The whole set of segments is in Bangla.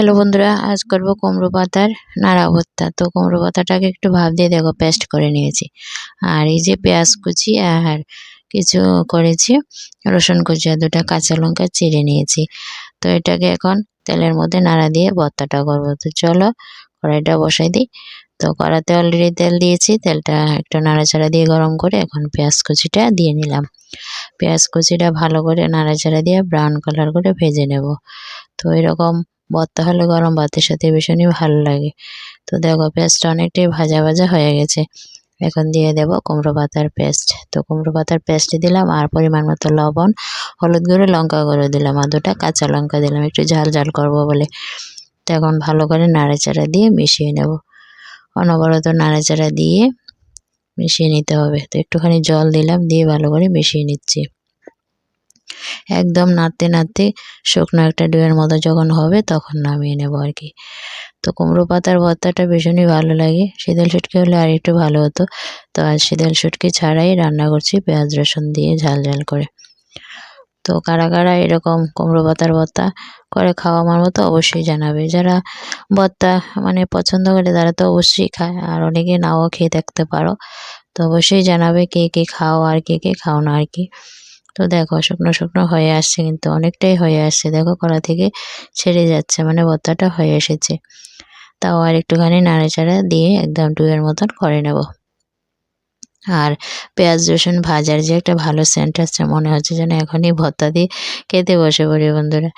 হ্যালো বন্ধুরা, আজ করব কুমড়ো পাতার নাড়া ভর্তা। তো কুমড়ো পাতাটাকে একটু ভাব দিয়ে দেখো, পেস্ট করে নিয়েছি। আর এই যে পেঁয়াজ কুচি আর কিছু করেছি, রসুন কুচি আর দুটা কাঁচা লঙ্কা চিড়ে নিয়েছি। তো এটাকে এখন তেলের মধ্যে নাড়া দিয়ে ভর্তাটা করব। তো চলো কড়াইটা বসাই দিই। তো কড়াতে অলরেডি তেল দিয়েছি, তেলটা একটু নাড়াচাড়া দিয়ে গরম করে এখন পেঁয়াজ কুচিটা দিয়ে নিলাম। পেঁয়াজ কুচিটা ভালো করে নাড়াচাড়া দিয়ে ব্রাউন কালার করে ভেজে নেব। তো এরকম ভর্তা হলে গরম ভাতের সাথে ভীষণই ভালো লাগে। তো দেখো, পেস্টটা অনেকটাই ভাজা ভাজা হয়ে গেছে। এখন দিয়ে দেব কুমড়ো পাতার পেস্ট। তো কুমড়ো পাতার পেস্ট দিলাম আর পরিমাণ মতো লবণ, হলুদ গুঁড়ো, লঙ্কা গুঁড়ো দিলাম আর দুটা কাঁচা লঙ্কা দিলাম। একটু ঝাল ঝাল করব বলে। তো এখন ভালো করে নাড়াচাড়া দিয়ে মিশিয়ে নেব। অনবরত নাড়াচাড়া দিয়ে মিশিয়ে নিতে হবে। তো একটুখানি জল দিলাম, দিয়ে ভালো করে মিশিয়ে নিচ্ছি। একদম নাড়তে নাড়তে শুকনো একটা ডুয়ের মতো যখন হবে তখন নামিয়ে নেব আর কি। তো কুমড়ো পাতার ভর্তাটা ভীষণই ভালো লাগে। শীতল শুটকি হলে আর একটু ভালো হতো। তো আজ শীতল শুটকি ছাড়াই রান্না করছি পেঁয়াজ, রসুন দিয়ে ঝাল ঝাল করে। তো কারা কারা এরকম কুমড়ো পাতার ভর্তা করে খাওয়া আমার মতো অবশ্যই জানাবে। যারা ভর্তা মানে পছন্দ করে তারা তো অবশ্যই খায়। আর অনেকে নাও খেয়ে থাকতে পারো। তো অবশ্যই জানাবে কে কে খাও আর কে কে খাও না আর কি। তো দেখো শুকনো শুকনো হয়ে আসছে কিন্তু অনেকটাই হয়ে আসছে। দেখো কড়া থেকে ছেড়ে যাচ্ছে মানে ভর্তাটা হয়ে এসেছে। তাও আর একটুখানি নাড়াচাড়া দিয়ে একদম টুয়ের মতন করে নেব। আর পেঁয়াজ, রসুন ভাজার যে একটা ভালো সেন্ট আসছে, মনে হচ্ছে যেন এখনই ভর্তা দিয়ে খেতে বসে পড়ি বন্ধুরা।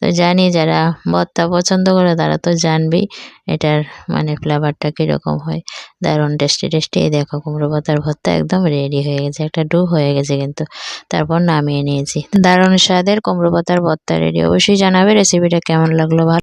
তো জানি যারা ভর্তা পছন্দ করে, তারা তো জানবেই এটার মানে ফ্লেভারটা কীরকম হয়। দারুণ টেস্টি টেস্টি দেখো কুমড়ো পাতার ভর্তা একদম রেডি হয়ে গেছে, একটা ডু হয়ে গেছে কিন্তু। তারপর নামিয়ে নিয়েছি। দারুণ স্বাদের কুমড়ো পাতার ভর্তা রেডি অবশ্যই জানাবে রেসিপিটা কেমন লাগল ভালো